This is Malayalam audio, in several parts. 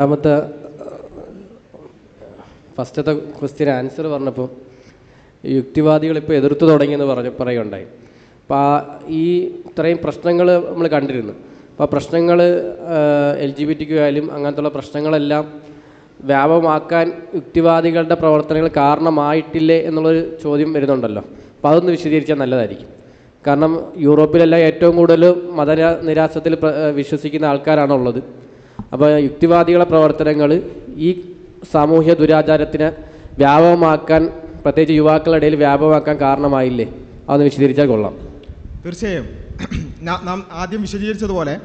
രണ്ടാമത്തെ ഫസ്റ്റത്തെ ക്വസ്റ്റ്യൻ ആൻസർ പറഞ്ഞപ്പോൾ യുക്തിവാദികൾ ഇപ്പോൾ എതിർത്ത് തുടങ്ങിയെന്ന് പറഞ്ഞ് പറയുകയുണ്ടായി. അപ്പോൾ ആ ഈ ഇത്രയും പ്രശ്നങ്ങൾ നമ്മൾ കണ്ടിരുന്നു. അപ്പോൾ ആ പ്രശ്നങ്ങൾ എൽ ജി ബി ടിക്ക് ആയാലും അങ്ങനത്തുള്ള പ്രശ്നങ്ങളെല്ലാം വ്യാപകമാക്കാൻ യുക്തിവാദികളുടെ പ്രവർത്തനങ്ങൾ കാരണമായിട്ടില്ലേ എന്നുള്ളൊരു ചോദ്യം വരുന്നുണ്ടല്ലോ. അപ്പോൾ അതൊന്ന് വിശദീകരിച്ചാൽ നല്ലതായിരിക്കും. കാരണം യൂറോപ്പിലെല്ലാം ഏറ്റവും കൂടുതൽ മത നിരാസത്തിൽ പ്ര- വിശ്വസിക്കുന്ന ആൾക്കാരാണുള്ളത്. അപ്പോൾ യുക്തിവാദികളെ പ്രവർത്തനങ്ങൾ ഈ സാമൂഹ്യ ദുരാചാരത്തിനെ വ്യാപകമാക്കാൻ പ്രത്യേകിച്ച് യുവാക്കളുടെ ഇടയിൽ വ്യാപകമാക്കാൻ കാരണമായില്ലേ? അതൊന്ന് വിശദീകരിച്ചാൽ കൊള്ളാം. തീർച്ചയായും. നാം ആദ്യം വിശദീകരിച്ചതുപോലെ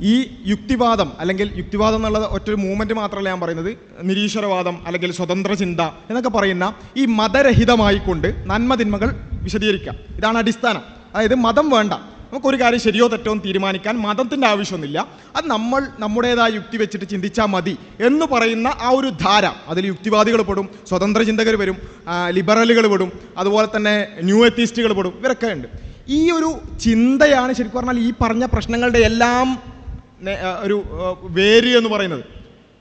ഈ യുക്തിവാദം അല്ലെങ്കിൽ യുക്തിവാദം എന്നുള്ളത് ഒറ്റൊരു മൂവ്മെന്റ് മാത്രമല്ല ഞാൻ പറയുന്നത്. നിരീശ്വരവാദം അല്ലെങ്കിൽ സ്വതന്ത്ര ചിന്ത എന്നൊക്കെ പറയുന്ന ഈ മതരഹിതമായിക്കൊണ്ട് നന്മതിന്മകൾ വിശദീകരിക്കാം. ഇതാണ് അടിസ്ഥാനം. അതായത് മതം വേണ്ട. നമുക്കൊരു കാര്യം ശരിയോ തെറ്റോ തീരുമാനിക്കാൻ മതത്തിന്റെ ആവശ്യമൊന്നുമില്ല. അത് നമ്മൾ നമ്മുടേതായ യുക്തി വെച്ചിട്ട് ചിന്തിച്ചാൽ മതി എന്ന് പറയുന്ന ആ ഒരു ധാര. അതിൽ യുക്തിവാദികൾ പെടും സ്വതന്ത്ര ചിന്തകർ വരും ലിബറലുകൾ പെടും അതുപോലെ തന്നെ ന്യൂ എത്തീസ്റ്റുകൾ പെടും ഇവരൊക്കെ ഉണ്ട്. ഈ ഒരു ചിന്തയാണ് ശരിക്കും പറഞ്ഞാൽ ഈ പറഞ്ഞ പ്രശ്നങ്ങളുടെ എല്ലാം ഒരു വേര് എന്ന് പറയുന്നത്.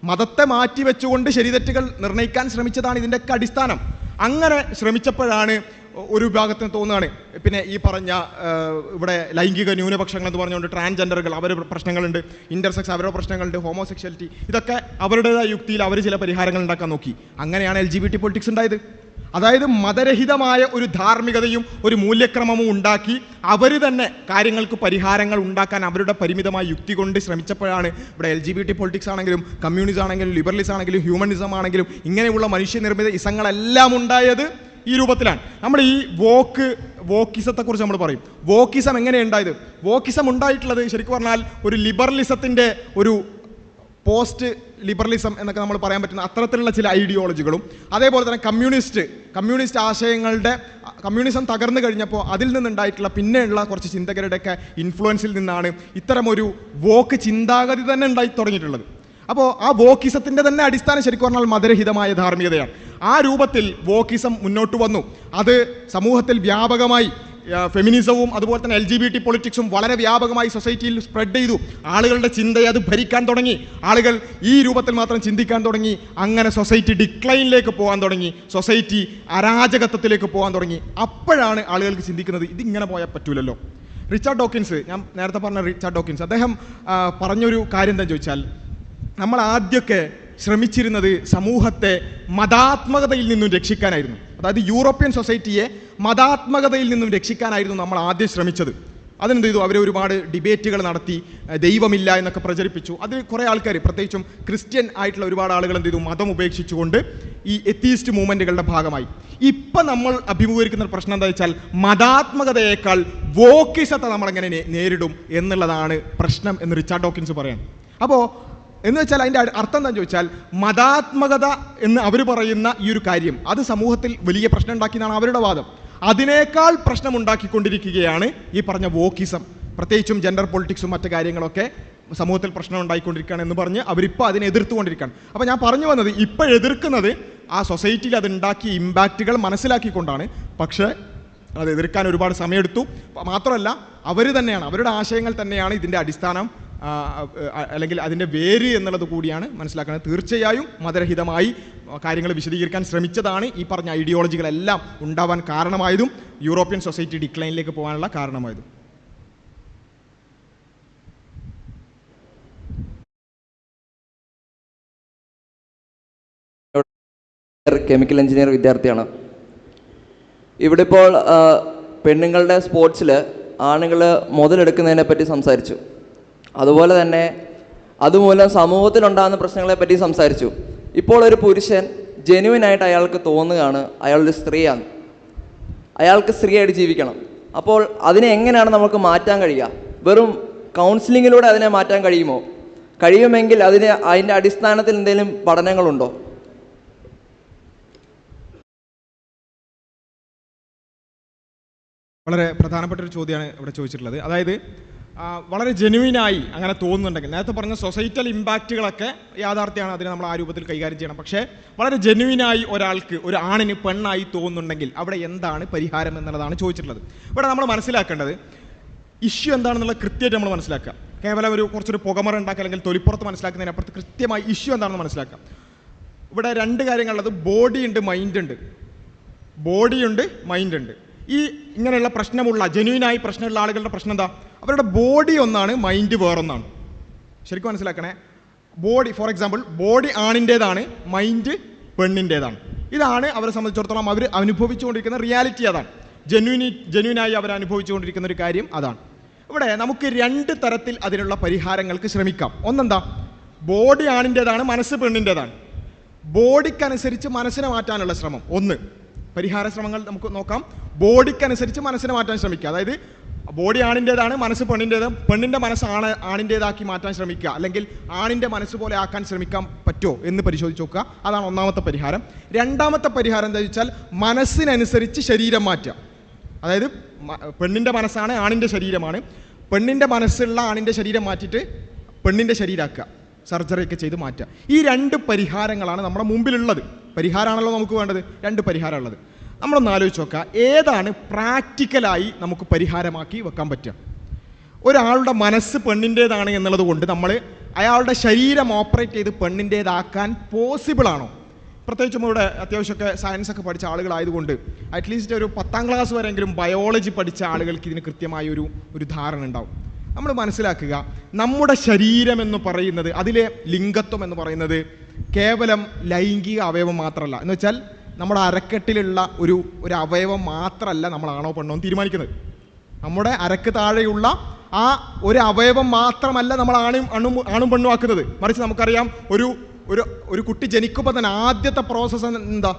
മതത്തെ മാറ്റി വെച്ചുകൊണ്ട് ശരിതെറ്റുകൾ നിർണയിക്കാൻ ശ്രമിച്ചതാണ് ഇതിന്റെയൊക്കെ അടിസ്ഥാനം. അങ്ങനെ ശ്രമിച്ചപ്പോഴാണ് ഒരു വിഭാഗത്തിന് തോന്നുകയാണ്. പിന്നെ ഈ പറഞ്ഞ ഇവിടെ ലൈംഗിക ന്യൂനപക്ഷങ്ങൾ എന്ന് പറഞ്ഞുകൊണ്ട് ട്രാൻസ്ജെൻഡറുകൾ അവർ പ്രശ്നങ്ങളുണ്ട് ഇന്റർസെക്സ് അവരുടെ പ്രശ്നങ്ങളുണ്ട് ഹോമോസെക്ഷാലിറ്റി ഇതൊക്കെ അവരുടേതായ യുക്തിയിൽ അവർ ചില പരിഹാരങ്ങൾ ഉണ്ടാക്കാൻ നോക്കി. അങ്ങനെയാണ് L G B T politics ഉണ്ടായത്. അതായത് മതരഹിതമായ ഒരു ധാർമ്മികതയും ഒരു മൂല്യക്രമവും ഉണ്ടാക്കി അവർ തന്നെ കാര്യങ്ങൾക്ക് പരിഹാരങ്ങൾ ഉണ്ടാക്കാൻ അവരുടെ പരിമിതമായ യുക്തി കൊണ്ട് ശ്രമിച്ചപ്പോഴാണ് ഇവിടെ L G B T politics ആണെങ്കിലും കമ്മ്യൂണിസം ആണെങ്കിലും ലിബറലിസം ആണെങ്കിലും ഹ്യൂമനിസം ആണെങ്കിലും ഇങ്ങനെയുള്ള മനുഷ്യനിർമ്മിത ഇസങ്ങളെല്ലാം ഉണ്ടായത് ഈ രൂപത്തിലാണ്. നമ്മൾ ഈ വോക്ക് വോക്കിസത്തെക്കുറിച്ച് നമ്മൾ പറയും. വോക്കിസം എങ്ങനെയുണ്ടായത്? വോക്കിസം ഉണ്ടായിട്ടുള്ളത് ശരിക്കും പറഞ്ഞാൽ ഒരു ലിബറലിസത്തിന്റെ ഒരു പോസ്റ്റ് ലിബറലിസം എന്നൊക്കെ നമ്മൾ പറയാൻ പറ്റുന്ന അത്തരത്തിലുള്ള ചില ഐഡിയോളജികളും അതേപോലെ തന്നെ കമ്മ്യൂണിസ്റ്റ് കമ്മ്യൂണിസ്റ്റ് ആശയങ്ങളുടെ കമ്മ്യൂണിസം തകർന്നു കഴിഞ്ഞപ്പോൾ അതിൽ നിന്നുണ്ടായിട്ടുള്ള പിന്നെയുള്ള കുറച്ച് ചിന്തകരുടെയൊക്കെ ഇൻഫ്ലുവൻസിൽ നിന്നാണ് ഇത്തരമൊരു വോക്ക് ചിന്താഗതി തന്നെ ഉണ്ടായി തുടങ്ങിയിട്ടുള്ളത്. അപ്പോൾ ആ വോക്കിസത്തിന്റെ തന്നെ അടിസ്ഥാനം ശരിക്കും പറഞ്ഞാൽ മതരഹിതമായ ധാർമ്മികതയാണ്. ആ രൂപത്തിൽ വോക്കിസം മുന്നോട്ട് വന്നു. അത് സമൂഹത്തിൽ വ്യാപകമായി ഫെമിനിസവും അതുപോലെ തന്നെ എൽ ജി ബി ടി പൊളിറ്റിക്സും വളരെ വ്യാപകമായി സൊസൈറ്റിയിൽ സ്പ്രെഡ് ചെയ്തു. ആളുകളുടെ ചിന്തയെ അത് ഭരിക്കാൻ തുടങ്ങി. ആളുകൾ ഈ രൂപത്തിൽ മാത്രം ചിന്തിക്കാൻ തുടങ്ങി. അങ്ങനെ സൊസൈറ്റി ഡിക്ലൈനിലേക്ക് പോകാൻ തുടങ്ങി. സൊസൈറ്റി അരാജകത്വത്തിലേക്ക് പോകാൻ തുടങ്ങി. അപ്പോഴാണ് ആളുകൾക്ക് ചിന്തിക്കുന്നത് ഇതിങ്ങനെ പോയാൽ പറ്റൂലല്ലോ. റിച്ചാർഡ് ഡോക്കിൻസ് ഞാൻ നേരത്തെ പറഞ്ഞ റിച്ചാർഡ് ഡോക്കിൻസ് അദ്ദേഹം പറഞ്ഞൊരു കാര്യം എന്താ ചോദിച്ചാൽ നമ്മൾ ആദ്യമൊക്കെ ശ്രമിച്ചിരുന്നത് സമൂഹത്തെ മതാത്മകതയിൽ നിന്നും രക്ഷിക്കാനായിരുന്നു. അതായത് യൂറോപ്യൻ സൊസൈറ്റിയെ മതാത്മകതയിൽ നിന്നും രക്ഷിക്കാനായിരുന്നു നമ്മൾ ആദ്യം ശ്രമിച്ചത്. അതിനെന്ത് ചെയ്തു? അവർ ഒരുപാട് ഡിബേറ്റുകൾ നടത്തി ദൈവമില്ല എന്നൊക്കെ പ്രചരിപ്പിച്ചു. അത് കുറേ ആൾക്കാർ പ്രത്യേകിച്ചും ക്രിസ്ത്യൻ ആയിട്ടുള്ള ഒരുപാട് ആളുകൾ എന്ത് ചെയ്തു? മതം ഉപേക്ഷിച്ചുകൊണ്ട് ഈ എത്തീസ്റ്റ് മൂവ്മെന്റുകളുടെ ഭാഗമായി. ഇപ്പം നമ്മൾ അഭിമുഖീകരിക്കുന്ന പ്രശ്നം എന്താ വെച്ചാൽ മതാത്മകതയേക്കാൾ വോക്കിസത്തെ നമ്മളെങ്ങനെ നേരിടും എന്നുള്ളതാണ് പ്രശ്നം എന്ന് റിച്ചാർഡ് ഡോക്കിൻസ് പറയാൻ. അപ്പോൾ എന്ന് വെച്ചാൽ അതിന്റെ അർത്ഥം എന്താണെന്ന് ചോദിച്ചാൽ മതാത്മകത എന്ന് അവർ പറയുന്ന ഈ ഒരു കാര്യം അത് സമൂഹത്തിൽ വലിയ പ്രശ്നം ഉണ്ടാക്കി എന്നാണ് അവരുടെ വാദം. അതിനേക്കാൾ പ്രശ്നം ഉണ്ടാക്കിക്കൊണ്ടിരിക്കുകയാണ് ഈ പറഞ്ഞ വോക്കിസം. പ്രത്യേകിച്ചും ജെൻഡർ പൊളിറ്റിക്സും മറ്റു കാര്യങ്ങളൊക്കെ സമൂഹത്തിൽ പ്രശ്നം ഉണ്ടായിക്കൊണ്ടിരിക്കുകയാണ് എന്ന് പറഞ്ഞ് അവരിപ്പോൾ അതിനെ എതിർത്തുകൊണ്ടിരിക്കുകയാണ്. അപ്പോൾ ഞാൻ പറഞ്ഞു വന്നത് ഇപ്പോൾ എതിർക്കുന്നത് ആ സൊസൈറ്റിയിൽ അത് ഉണ്ടാക്കിയ ഇമ്പാക്റ്റുകൾ മനസ്സിലാക്കിക്കൊണ്ടാണ്. പക്ഷേ അത് എതിർക്കാൻ ഒരുപാട് സമയമെടുത്തു. മാത്രമല്ല അവർ തന്നെയാണ് അവരുടെ ആശയങ്ങൾ തന്നെയാണ് ഇതിന്റെ അടിസ്ഥാനം. അല്ലെങ്കിൽ അതിന്റെ വേര് എന്നുള്ളത് കൂടിയാണ് മനസ്സിലാക്കുന്നത്. തീർച്ചയായും മതരഹിതമായി കാര്യങ്ങൾ വിശദീകരിക്കാൻ ശ്രമിച്ചതാണ് ഈ പറഞ്ഞ ഐഡിയോളജികളെല്ലാം ഉണ്ടാവാൻ കാരണമായതും യൂറോപ്യൻ സൊസൈറ്റി ഡിക്ലൈനിലേക്ക് പോകാനുള്ള കാരണമായതും. കെമിക്കൽ എഞ്ചിനീയർ വിദ്യാർത്ഥിയാണ്. ഇവിടെ ഇപ്പോൾ പെണ്ണുങ്ങളുടെ സ്പോർട്സിൽ ആണുങ്ങൾ മുതലെടുക്കുന്നതിനെ പറ്റി സംസാരിച്ചു. അതുപോലെ തന്നെ അതുമൂലം സമൂഹത്തിലുണ്ടാകുന്ന പ്രശ്നങ്ങളെ പറ്റി സംസാരിച്ചു. ഇപ്പോൾ ഒരു പുരുഷൻ ജെനുവിനായിട്ട് അയാൾക്ക് തോന്നുകയാണ് അയാളൊരു സ്ത്രീയാണ്. അയാൾക്ക് സ്ത്രീയായിട്ട് ജീവിക്കണം. അപ്പോൾ അതിനെ എങ്ങനെയാണ് നമുക്ക് മാറ്റാൻ കഴിയുക? വെറും കൗൺസിലിങ്ങിലൂടെ അതിനെ മാറ്റാൻ കഴിയുമോ? കഴിയുമെങ്കിൽ അതിന് അതിന്റെ അടിസ്ഥാനത്തിൽ എന്തെങ്കിലും പഠനങ്ങളുണ്ടോ? വളരെ പ്രധാനപ്പെട്ട ഒരു ചോദ്യമാണ് ഇവിടെ ചോദിച്ചിട്ടുള്ളത്. അതായത് വളരെ ജെനുവിനായി അങ്ങനെ തോന്നുന്നുണ്ടെങ്കിൽ. നേരത്തെ പറഞ്ഞ സൊസൈറ്റൽ ഇമ്പാക്റ്റുകളൊക്കെ യാഥാർത്ഥ്യമാണ് അതിനെ നമ്മൾ ആ രൂപത്തിൽ കൈകാര്യം ചെയ്യണം. പക്ഷേ വളരെ ജെനുവിനായി ഒരാൾക്ക് ഒരു ആണിന് പെണ്ണായി തോന്നുന്നുണ്ടെങ്കിൽ അവിടെ എന്താണ് പരിഹാരം എന്നുള്ളതാണ് ചോദിച്ചിട്ടുള്ളത്. ഇവിടെ നമ്മൾ മനസ്സിലാക്കേണ്ടത് ഇഷ്യൂ എന്താണെന്നുള്ള കൃത്യമായിട്ട് നമ്മൾ മനസ്സിലാക്കുക. കേവലം ഒരു കുറച്ചൊരു പുകമറ ഉണ്ടാക്കുക അല്ലെങ്കിൽ തൊലിപ്പുറത്ത് മനസ്സിലാക്കുന്നതിനപ്പുറത്ത് കൃത്യമായി ഇഷ്യൂ എന്താണെന്ന് മനസ്സിലാക്കുക. ഇവിടെ രണ്ട് കാര്യങ്ങളുള്ളത് ബോഡി ഉണ്ട് മൈൻഡ് ഉണ്ട്. ബോഡി ഉണ്ട് മൈൻഡ് ഉണ്ട്. ഈ ഇങ്ങനെയുള്ള പ്രശ്നമുള്ള ജെന്യൂനായി പ്രശ്നമുള്ള ആളുകളുടെ പ്രശ്നം എന്താ? അവരുടെ ബോഡി ഒന്നാണ് മൈൻഡ് വേറൊന്നാണ്. ശരിക്കും മനസ്സിലാക്കണേ? ബോഡി ഫോർ എക്സാമ്പിൾ ബോഡി ആണിന്റേതാണ് മൈൻഡ് പെണ്ണിന്റേതാണ് ഇതാണ് അവരെ സംബന്ധിച്ചിടത്തോളം അവർ അനുഭവിച്ചുകൊണ്ടിരിക്കുന്ന റിയാലിറ്റി അതാണ്. ജെന്യൂനി ജെന്യൂനായി അവർ അനുഭവിച്ചുകൊണ്ടിരിക്കുന്ന ഒരു കാര്യം അതാണ്. ഇവിടെ നമുക്ക് രണ്ട് തരത്തിൽ അതിനുള്ള പരിഹാരങ്ങൾക്ക് ശ്രമിക്കാം. ഒന്നെന്താ? ബോഡി ആണിന്റേതാണ് മനസ്സ് പെണ്ണിന്റേതാണ് ബോഡിക്കനുസരിച്ച് മനസ്സിനെ മാറ്റാനുള്ള ശ്രമം. ഒന്ന് പരിഹാര ശ്രമങ്ങൾ നമുക്ക് നോക്കാം. ബോഡിക്കനുസരിച്ച് മനസ്സിനെ മാറ്റാൻ ശ്രമിക്കുക. അതായത് ബോഡി ആണിന്റേതാണ് മനസ്സ് പെണ്ണിന്റേത് പെണ്ണിന്റെ മനസ്സ് ആണ് ആണിന്റേതാക്കി മാറ്റാൻ ശ്രമിക്കുക. അല്ലെങ്കിൽ ആണിന്റെ മനസ്സ് പോലെ ആക്കാൻ ശ്രമിക്കാൻ പറ്റുമോ എന്ന് പരിശോധിച്ച് നോക്കുക. അതാണ് ഒന്നാമത്തെ പരിഹാരം. രണ്ടാമത്തെ പരിഹാരം എന്താ വെച്ചാൽ മനസ്സിനനുസരിച്ച് ശരീരം മാറ്റുക. അതായത് പെണ്ണിന്റെ മനസ്സാണ് ആണിന്റെ ശരീരമാണ്. പെണ്ണിന്റെ മനസ്സുള്ള ആണിന്റെ ശരീരം മാറ്റിയിട്ട് പെണ്ണിന്റെ ശരീരമാക്കുക സർജറിയൊക്കെ ചെയ്ത് മാറ്റുക. ഈ രണ്ട് പരിഹാരങ്ങളാണ് നമ്മുടെ മുമ്പിലുള്ളത്. പരിഹാരമാണല്ലോ നമുക്ക് വേണ്ടത്? രണ്ട് പരിഹാരമുള്ളത്. നമ്മളൊന്ന് ആലോചിച്ച് നോക്കുക. ഏതാണ് പ്രാക്ടിക്കലായി നമുക്ക് പരിഹാരമാക്കി വെക്കാൻ പറ്റുക? ഒരാളുടെ മനസ്സ് പെണ്ണിന്റേതാണ് എന്നുള്ളത് കൊണ്ട് നമ്മൾ അയാളുടെ ശരീരം ഓപ്പറേറ്റ് ചെയ്ത് പെണ്ണിന്റേതാക്കാൻ പോസിബിൾ ആണോ? പ്രത്യേകിച്ചും ഇവിടെ അത്യാവശ്യമൊക്കെ സയൻസ് ഒക്കെ പഠിച്ച ആളുകളായതുകൊണ്ട് അറ്റ്ലീസ്റ്റ് ഒരു പത്താം ക്ലാസ് വരെയെങ്കിലും ബയോളജി പഠിച്ച ആളുകൾക്ക് ഇതിന് കൃത്യമായ ഒരു ഒരു ധാരണ ഉണ്ടാവും. നമ്മൾ മനസ്സിലാക്കുക നമ്മുടെ ശരീരം എന്ന് പറയുന്നത് അതിലെ ലിംഗത്വം എന്ന് പറയുന്നത് കേവലം ലൈംഗിക അവയവം മാത്രമല്ല എന്ന് വെച്ചാൽ നമ്മുടെ അരക്കെട്ടിലുള്ള ഒരു ഒരു അവയവം മാത്രമല്ല നമ്മളാണോ പെണ്ണോ തീരുമാനിക്കുന്നത്. നമ്മുടെ അരക്ക് താഴെയുള്ള ആ ഒരു അവയവം മാത്രമല്ല നമ്മൾ ആണും അണും ആണും പെണ്ണും ആക്കുന്നത്. മറിച്ച് നമുക്കറിയാം ഒരു ഒരു ഒരു കുട്ടി ജനിക്കുമ്പോൾ തന്നെ ആദ്യത്തെ പ്രോസസ്സ് എന്താ?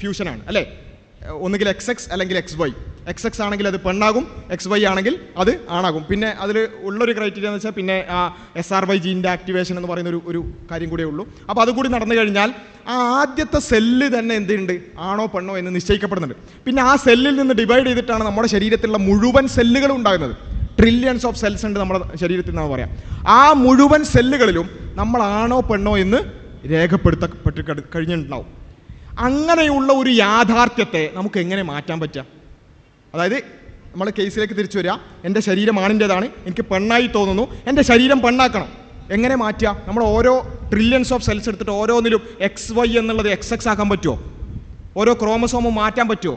ഫ്യൂഷൻ ആണ് അല്ലേ? ഒന്നുകിൽ എക്സ് എക്സ് അല്ലെങ്കിൽ എക്സ് വൈ എക്സ് എക്സ് ആണെങ്കിൽ അത് പെണ്ണാകും എക്സ് വൈ ആണെങ്കിൽ അത് ആണാകും. പിന്നെ അതിൽ ഉള്ളൊരു ക്രൈറ്റീരിയ എന്ന് വെച്ചാൽ പിന്നെ ആ എസ് ആർ വൈ ജീന്റെ ആക്ടിവേഷൻ എന്ന് പറയുന്ന ഒരു ഒരു കാര്യം കൂടിയേ ഉള്ളൂ. അപ്പോൾ അതുകൂടി നടന്നു കഴിഞ്ഞാൽ ആ ആദ്യത്തെ സെല്ല് തന്നെ എന്തുണ്ട്? ആണോ പെണ്ണോ എന്ന് നിശ്ചയിക്കപ്പെടുന്നുണ്ട്. പിന്നെ ആ സെല്ലിൽ നിന്ന് ഡിവൈഡ് ചെയ്തിട്ടാണ് നമ്മുടെ ശരീരത്തിലുള്ള മുഴുവൻ സെല്ലുകളും ഉണ്ടാകുന്നത്. ട്രില്യൺസ് ഓഫ് സെൽസ് ഉണ്ട് നമ്മുടെ ശരീരത്തിൽ നിന്നാണ് പറയാം. ആ മുഴുവൻ സെല്ലുകളിലും നമ്മളാണോ പെണ്ണോ എന്ന് രേഖപ്പെടുത്തപ്പെട്ട് കഴി- കഴിഞ്ഞിട്ടുണ്ടാവും. അങ്ങനെയുള്ള ഒരു യാഥാർത്ഥ്യത്തെ നമുക്ക് എങ്ങനെ മാറ്റാൻ പറ്റുക അതായത് നമ്മൾ കേസിലേക്ക് തിരിച്ചു വരിക. എന്റെ ശരീരം ആണിന്റെതാണ്. എനിക്ക് പെണ്ണായി തോന്നുന്നു. എന്റെ ശരീരം പെണ്ണാക്കണം. എങ്ങനെ മാറ്റുക? നമ്മൾ ഓരോ ട്രില്യൻസ് ഓഫ് സെൽസ് എടുത്തിട്ട് ഓരോന്നിലും എക്സ് വൈ എന്നുള്ളത് എക്സ് എക്സ് ആക്കാൻ പറ്റുമോ? ഓരോ ക്രോമസോമും മാറ്റാൻ പറ്റുമോ?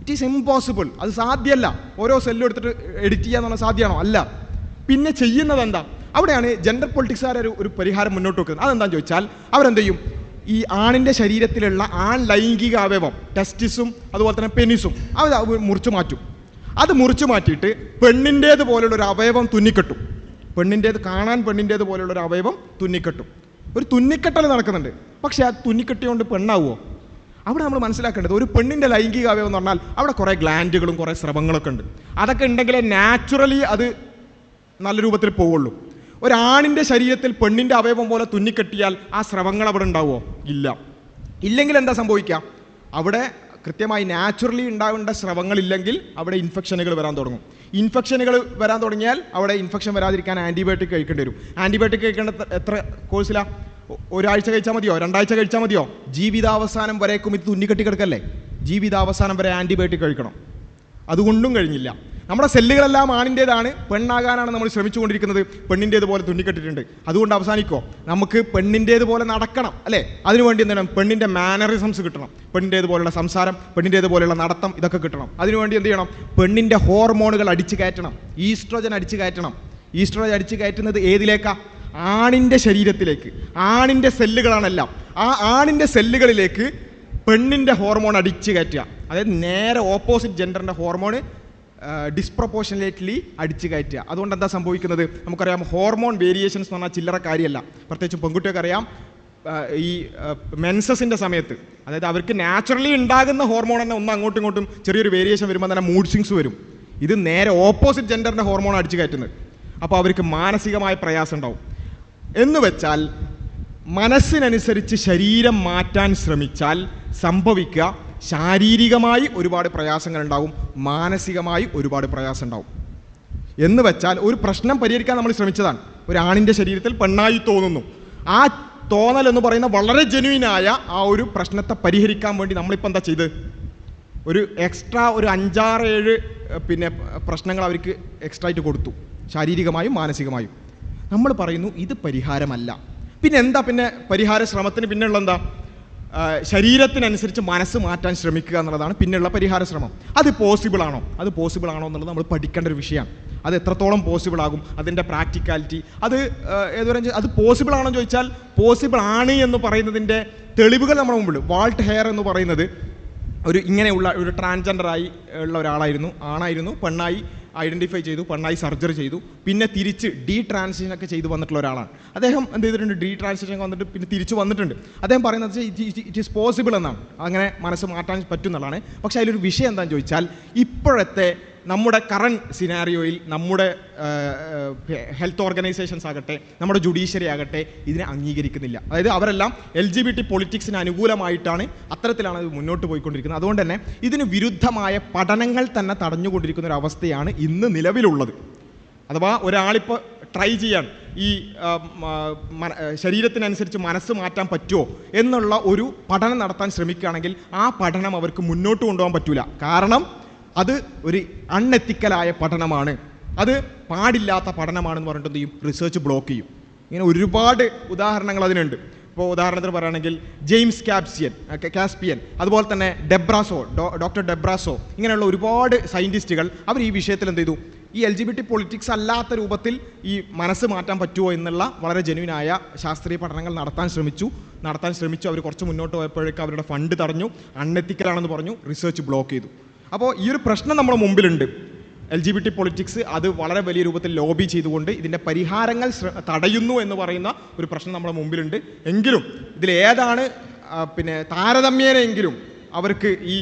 ഇറ്റ് ഈസ് ഇമ്പോസിബിൾ അത് സാധ്യമല്ല. ഓരോ സെല്ലും എടുത്തിട്ട് എഡിറ്റ് ചെയ്യുക എന്നുള്ള സാധ്യമാണോ? അല്ല. പിന്നെ ചെയ്യുന്നത് എന്താ? അവിടെയാണ് ജെൻഡർ പൊളിറ്റിക്സുകാർ ഒരു ഒരു പരിഹാരം മുന്നോട്ട് വെക്കുന്നത്. അതെന്താണെന്ന് ചോദിച്ചാൽ അവരെന്ത് ചെയ്യും? ഈ ആണിന്റെ ശരീരത്തിലുള്ള ആൺ ലൈംഗിക അവയവം ടെസ്റ്റിസും അതുപോലെ തന്നെ പെനിസും അത് മുറിച്ചു മാറ്റും. അത് മുറിച്ചു മാറ്റിയിട്ട് പെണ്ണിന്റേത് പോലുള്ള ഒരു അവയവം തുന്നിക്കെട്ടും. പെണ്ണിന്റേത് കാണാൻ പെണ്ണിന്റേത് പോലുള്ള ഒരു അവയവം തുന്നിക്കെട്ടും. ഒരു തുന്നിക്കെട്ടൽ നടക്കുന്നുണ്ട്. പക്ഷേ ആ തുന്നിക്കെട്ടിയോണ്ട് പെണ്ണാവുമോ അവിടെ നമ്മൾ മനസ്സിലാക്കേണ്ടത് ഒരു പെണ്ണിന്റെ ലൈംഗിക അവയവം എന്ന് പറഞ്ഞാൽ അവിടെ കുറേ ഗ്ലാൻഡുകളും കുറേ സ്രവങ്ങളൊക്കെ ഉണ്ട്. അതൊക്കെ ഉണ്ടെങ്കിലേ നാച്ചുറലി അത് നല്ല രൂപത്തിൽ പോവുള്ളൂ. ഒരാണിന്റെ ശരീരത്തിൽ പെണ്ണിന്റെ അവയവം പോലെ തുന്നിക്കെട്ടിയാൽ ആ സ്രവങ്ങൾ അവിടെ ഉണ്ടാവുമോ? ഇല്ല. ഇല്ലെങ്കിൽ എന്താ സംഭവിക്കുക? അവിടെ കൃത്യമായി നാച്ചുറലി ഉണ്ടാവേണ്ട സ്രവങ്ങളില്ലെങ്കിൽ അവിടെ ഇൻഫെക്ഷനുകൾ വരാൻ തുടങ്ങും. ഇൻഫെക്ഷനുകൾ വരാൻ തുടങ്ങിയാൽ അവിടെ ഇൻഫെക്ഷൻ വരാതിരിക്കാൻ ആന്റിബയോട്ടിക് കഴിക്കേണ്ടി വരും. ആന്റിബയോട്ടിക് കഴിക്കേണ്ട എത്ര- കോഴ്സിലാണ് ഒരാഴ്ച കഴിച്ചാൽ മതിയോ? രണ്ടാഴ്ച കഴിച്ചാൽ മതിയോ? ജീവിതാവസാനം വരേക്കും ഇത് തുന്നിക്കെട്ടി കിടക്കല്ലേ? ജീവിതാവസാനം വരെ ആന്റിബയോട്ടിക് കഴിക്കണം. അതുകൊണ്ടും കഴിഞ്ഞില്ല. നമ്മുടെ സെല്ലുകളെല്ലാം ആണിന്റേതാണ് പെണ്ണാകാനാണ് നമ്മൾ ശ്രമിച്ചുകൊണ്ടിരിക്കുന്നത്. പെണ്ണിന്റേതുപോലെ തുന്നിക്കെട്ടിട്ടുണ്ട്. അതുകൊണ്ട് അവസാനിക്കോ. നമുക്ക് പെണ്ണിന്റേതുപോലെ നടക്കണം അല്ലേ? അതിനുവേണ്ടി എന്ത് ചെയ്യണം പെണ്ണിന്റെ മാനറിസംസ് കിട്ടണം. പെണ്ണിന്റേതുപോലുള്ള സംസാരം പെണ്ണിന്റേതുപോലെയുള്ള നടത്തം ഇതൊക്കെ കിട്ടണം. അതിനുവേണ്ടി എന്ത് ചെയ്യണം? പെണ്ണിന്റെ ഹോർമോണുകൾ അടിച്ചു കയറ്റണം. ഈസ്ട്രോജൻ അടിച്ചു കയറ്റണം. ഈസ്ട്രോജൻ അടിച്ചു കയറ്റുന്നത് ഏതിലേക്കാ? ആണിന്റെ ശരീരത്തിലേക്ക്. ആണിന്റെ സെല്ലുകളാണെല്ലാം. ആ ആണിന്റെ സെല്ലുകളിലേക്ക് പെണ്ണിന്റെ ഹോർമോൺ അടിച്ചു കയറ്റുക. അതായത് നേരെ ഓപ്പോസിറ്റ് ജെൻഡറിന്റെ ഹോർമോൺ ഡിസ്പ്രപ്പോർഷനേറ്റ്ലി അടിച്ചു കയറ്റുക. അതുകൊണ്ട് എന്താ സംഭവിക്കുന്നത്? നമുക്കറിയാം ഹോർമോൺ വേരിയേഷൻസ് എന്ന് പറഞ്ഞാൽ ചില്ലറ കാര്യമല്ല. പ്രത്യേകിച്ച് പെൺകുട്ടിയൊക്കെ അറിയാം ഈ മെൻസസിന്റെ സമയത്ത് അതായത് അവർക്ക് നാച്ചുറലി ഉണ്ടാകുന്ന ഹോർമോൺ തന്നെ ഒന്ന് അങ്ങോട്ടും ഇങ്ങോട്ടും ചെറിയൊരു വേരിയേഷൻ വരുമ്പോൾ തന്നെ മൂഡ് സ്വിങ്സ് വരും. ഇത് നേരെ ഓപ്പോസിറ്റ് ജെൻഡറിന്റെ ഹോർമോൺ അടിച്ചു കയറ്റുന്നത്. അപ്പോൾ അവർക്ക് മാനസികമായ പ്രയാസം ഉണ്ടാവും. എന്ന് വെച്ചാൽ മനസ്സിനനുസരിച്ച് ശരീരം മാറ്റാൻ ശ്രമിച്ചാൽ സംഭവിക്കുക ശാരീരികമായി ഒരുപാട് പ്രയാസങ്ങൾ ഉണ്ടാവും മാനസികമായി ഒരുപാട് പ്രയാസം ഉണ്ടാവും എന്ന് വെച്ചാൽ ഒരു പ്രശ്നം പരിഹരിക്കാൻ നമ്മൾ ശ്രമിച്ചതാണ്. ഒരു ആണിന്റെ ശരീരത്തിൽ പെണ്ണായി തോന്നുന്നു. ആ തോന്നൽ എന്ന് പറയുന്ന വളരെ ജെനുവിനായ ആ ഒരു പ്രശ്നത്തെ പരിഹരിക്കാൻ വേണ്ടി നമ്മളിപ്പോൾ എന്താ ചെയ്ത്? ഒരു എക്സ്ട്രാ ഒരു അഞ്ചാറ് ഏഴ് പിന്നെ പ്രശ്നങ്ങൾ അവർക്ക് എക്സ്ട്രാ ആയിട്ട് കൊടുത്തു. ശാരീരികമായും മാനസികമായും. നമ്മൾ പറയുന്നു ഇത് പരിഹാരമല്ല. പിന്നെ എന്താ പിന്നെ പരിഹാര ശ്രമത്തിന് പിന്നെയുള്ള എന്താ ശരീരത്തിനനുസരിച്ച് മനസ്സ് മാറ്റാൻ ശ്രമിക്കുക എന്നുള്ളതാണ് പിന്നെയുള്ള പരിഹാര ശ്രമം. അത് പോസിബിൾ ആണോ? അത് പോസിബിൾ ആണോ എന്നുള്ളത് നമ്മൾ പഠിക്കേണ്ട ഒരു വിഷയമാണ്. അത് എത്രത്തോളം പോസിബിൾ ആകും? അതിന്റെ പ്രാക്ടിക്കാലിറ്റി അത് ഏതുവരെ അത് പോസിബിൾ ആണോ ചോദിച്ചാൽ പോസിബിൾ ആണ് എന്ന് പറയുന്നതിന്റെ തെളിവുകൾ നമ്മുടെ മുമ്പിൽ വാൾട്ട് ഹെയർ എന്ന് പറയുന്നത് ഒരു ഇങ്ങനെയുള്ള ഒരു ട്രാൻസ്ജെൻഡറായി ഉള്ള ഒരാളായിരുന്നു. ആണായിരുന്നു പെണ്ണായി. ഐഡന്റിഫൈ ചെയ്തു പെണ്ണായി സർജറി ചെയ്തു പിന്നെ തിരിച്ച് ഡീ ട്രാൻസിഷൻ ഒക്കെ ചെയ്തു വന്നിട്ടുള്ള ഒരാളാണ്. അദ്ദേഹം എന്ത് ചെയ്തിട്ടുണ്ട്? ഡീ ട്രാൻസിഷൻ ഒക്കെ വന്നിട്ട് പിന്നെ തിരിച്ചു വന്നിട്ടുണ്ട്. അദ്ദേഹം പറയുന്നത് ഇറ്റ് ഈസ് പോസിബിൾ എന്നാണ്. അങ്ങനെ മനസ്സ് മാറ്റാൻ പറ്റുന്നതാണ് പക്ഷേ അതിലൊരു വിഷയം എന്താണെന്ന് ചോദിച്ചാൽ ഇപ്പോഴത്തെ നമ്മുടെ കറണ്ട് സിനാരിയോയിൽ നമ്മുടെ ഹെൽത്ത് ഓർഗനൈസേഷൻസ് ആകട്ടെ നമ്മുടെ ജുഡീഷ്യറി ആകട്ടെ ഇതിനെ അംഗീകരിക്കുന്നില്ല. അതായത് അവരെല്ലാം എൽ ജി ബി ടി പൊളിറ്റിക്സിന് അനുകൂലമായിട്ടാണ് അത്തരത്തിലാണ് ഇത് മുന്നോട്ട് പോയിക്കൊണ്ടിരിക്കുന്നത്. അതുകൊണ്ട് തന്നെ ഇതിന് വിരുദ്ധമായ പഠനങ്ങൾ തന്നെ തടഞ്ഞുകൊണ്ടിരിക്കുന്ന ഒരു അവസ്ഥയാണ് ഇന്ന് നിലവിലുള്ളത്. അഥവാ ഒരാളിപ്പോൾ ട്രൈ ചെയ്യാൻ ഈ ശരീരത്തിനനുസരിച്ച് മനസ്സ് മാറ്റാൻ പറ്റുമോ എന്നുള്ള ഒരു പഠനം നടത്താൻ ശ്രമിക്കുകയാണെങ്കിൽ ആ പഠനം അവർക്ക് മുന്നോട്ട് കൊണ്ടുപോകാൻ പറ്റില്ല കാരണം അത് ഒരു അൺഎത്തിക്കലായ പഠനമാണ്. അത് പാടില്ലാത്ത പഠനമാണെന്ന് പറഞ്ഞിട്ട് എന്ത് ചെയ്യും? റിസർച്ച് ബ്ലോക്ക് ചെയ്യും. ഇങ്ങനെ ഒരുപാട് ഉദാഹരണങ്ങൾ അതിനുണ്ട്. ഇപ്പോൾ ഉദാഹരണത്തിന് പറയുകയാണെങ്കിൽ ജെയിംസ് കാപ്സിയൻ കാസ്പിയൻ അതുപോലെ തന്നെ ഡെബ്രാസോ ഡോക്ടർ ഡെബ്രാസോ ഇങ്ങനെയുള്ള ഒരുപാട് സയന്റിസ്റ്റുകൾ അവർ ഈ വിഷയത്തിൽ എന്ത് ചെയ്തു? ഈ L G B T politics അല്ലാത്ത രൂപത്തിൽ ഈ മനസ്സ് മാറ്റാൻ പറ്റുമോ എന്നുള്ള വളരെ ജെനുവിനായ ശാസ്ത്രീയ പഠനങ്ങൾ നടത്താൻ ശ്രമിച്ചു. നടത്താൻ ശ്രമിച്ചു. അവർ കുറച്ച് മുന്നോട്ട് പോയപ്പോഴേക്കും അവരുടെ ഫണ്ട് തടഞ്ഞു. അൺഎത്തിക്കലാണെന്ന് പറഞ്ഞു. റിസർച്ച് ബ്ലോക്ക് ചെയ്തു. അപ്പോൾ ഈ ഒരു പ്രശ്നം നമ്മുടെ മുമ്പിലുണ്ട്. L G B T politics അത് വളരെ വലിയ രൂപത്തിൽ ലോബി ചെയ്തുകൊണ്ട് ഇതിന്റെ പരിഹാരങ്ങൾ തടയുന്നു എന്ന് പറയുന്ന ഒരു പ്രശ്നം നമ്മുടെ മുമ്പിലുണ്ട്. എങ്കിലും ഇതിലേതാണ് പിന്നെ താരതമ്യേനെങ്കിലും അവർക്ക് ഈ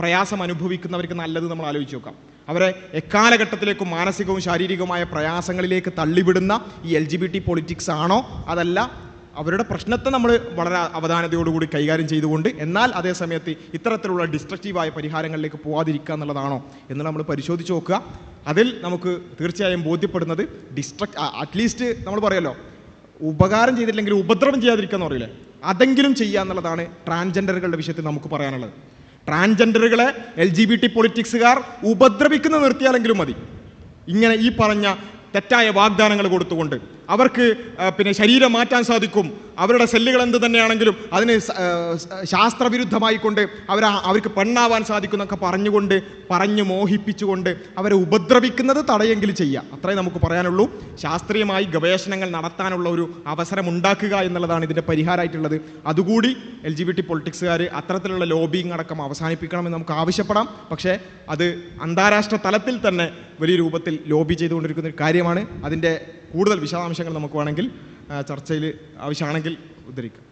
പ്രയാസം അനുഭവിക്കുന്നവർക്ക് നല്ലത് നമ്മൾ ആലോചിച്ച് നോക്കാം. അവരെ എക്കാലഘട്ടത്തിലേക്കും മാനസികവും ശാരീരികവുമായ പ്രയാസങ്ങളിലേക്ക് തള്ളിവിടുന്ന ഈ L G B T politics ആണോ അതല്ല അവരുടെ പ്രശ്നത്തെ നമ്മൾ വളരെ അവധാനതയോടുകൂടി കൈകാര്യം ചെയ്തുകൊണ്ട് എന്നാൽ അതേ സമയത്ത് ഇത്തരത്തിലുള്ള ഡിസ്ട്രക്റ്റീവായ പരിഹാരങ്ങളിലേക്ക് പോവാതിരിക്കുക എന്നുള്ളതാണോ എന്ന് നമ്മൾ പരിശോധിച്ച് നോക്കുക. അതിൽ നമുക്ക് തീർച്ചയായും ബോധ്യപ്പെടുന്നത് ഡിസ്ട്രക്ട് അറ്റ്ലീസ്റ്റ് നമ്മൾ പറയല്ലോ ഉപകാരം ചെയ്തില്ലെങ്കിൽ ഉപദ്രവം ചെയ്യാതിരിക്കുക എന്ന് പറയില്ലേ? അതെങ്കിലും ചെയ്യുക എന്നുള്ളതാണ് ട്രാൻസ്ജെൻഡറുകളുടെ വിഷയത്തിൽ നമുക്ക് പറയാനുള്ളത്. ട്രാൻസ്ജെൻഡറുകളെ എൽ ജി ബി ടി പൊളിറ്റിക്സുകാർ ഉപദ്രവിക്കുന്ന നിർത്തിയാലെങ്കിലും മതി. ഇങ്ങനെ ഈ പറഞ്ഞ തെറ്റായ വാഗ്ദാനങ്ങൾ കൊടുത്തുകൊണ്ട് അവർക്ക് പിന്നെ ശരീരം മാറ്റാൻ സാധിക്കും. അവരുടെ സെല്ലുകൾ എന്ത് തന്നെയാണെങ്കിലും അതിന് ശാസ്ത്രവിരുദ്ധമായിക്കൊണ്ട് അവർ അവർക്ക് പെണ്ണാവാൻ സാധിക്കും എന്നൊക്കെ പറഞ്ഞുകൊണ്ട് പറഞ്ഞു മോഹിപ്പിച്ചുകൊണ്ട് അവരെ ഉപദ്രവിക്കുന്നത് തടയെങ്കിലും ചെയ്യുക അത്രേ നമുക്ക് പറയാനുള്ളൂ. ശാസ്ത്രീയമായി ഗവേഷണങ്ങൾ നടത്താനുള്ള ഒരു അവസരം ഉണ്ടാക്കുക എന്നുള്ളതാണ് ഇതിന്റെ പരിഹാരമായിട്ടുള്ളത്. അതുകൂടി എൽ ജി ബി ടി പൊളിറ്റിക്സുകാർ അത്തരത്തിലുള്ള ലോബിങ് അടക്കം അവസാനിപ്പിക്കണമെന്ന് നമുക്ക് ആവശ്യപ്പെടാം. പക്ഷേ അത് അന്താരാഷ്ട്ര തലത്തിൽ തന്നെ വലിയ രൂപത്തിൽ ലോബി ചെയ്തുകൊണ്ടിരിക്കുന്ന ഒരു കാര്യമാണ്. അതിന്റെ കൂടുതൽ വിശദാംശങ്ങൾ നമുക്ക് വേണമെങ്കിൽ ചർച്ചയിൽ ആവശ്യമാണെങ്കിൽ ഉദ്ധരിക്കാം.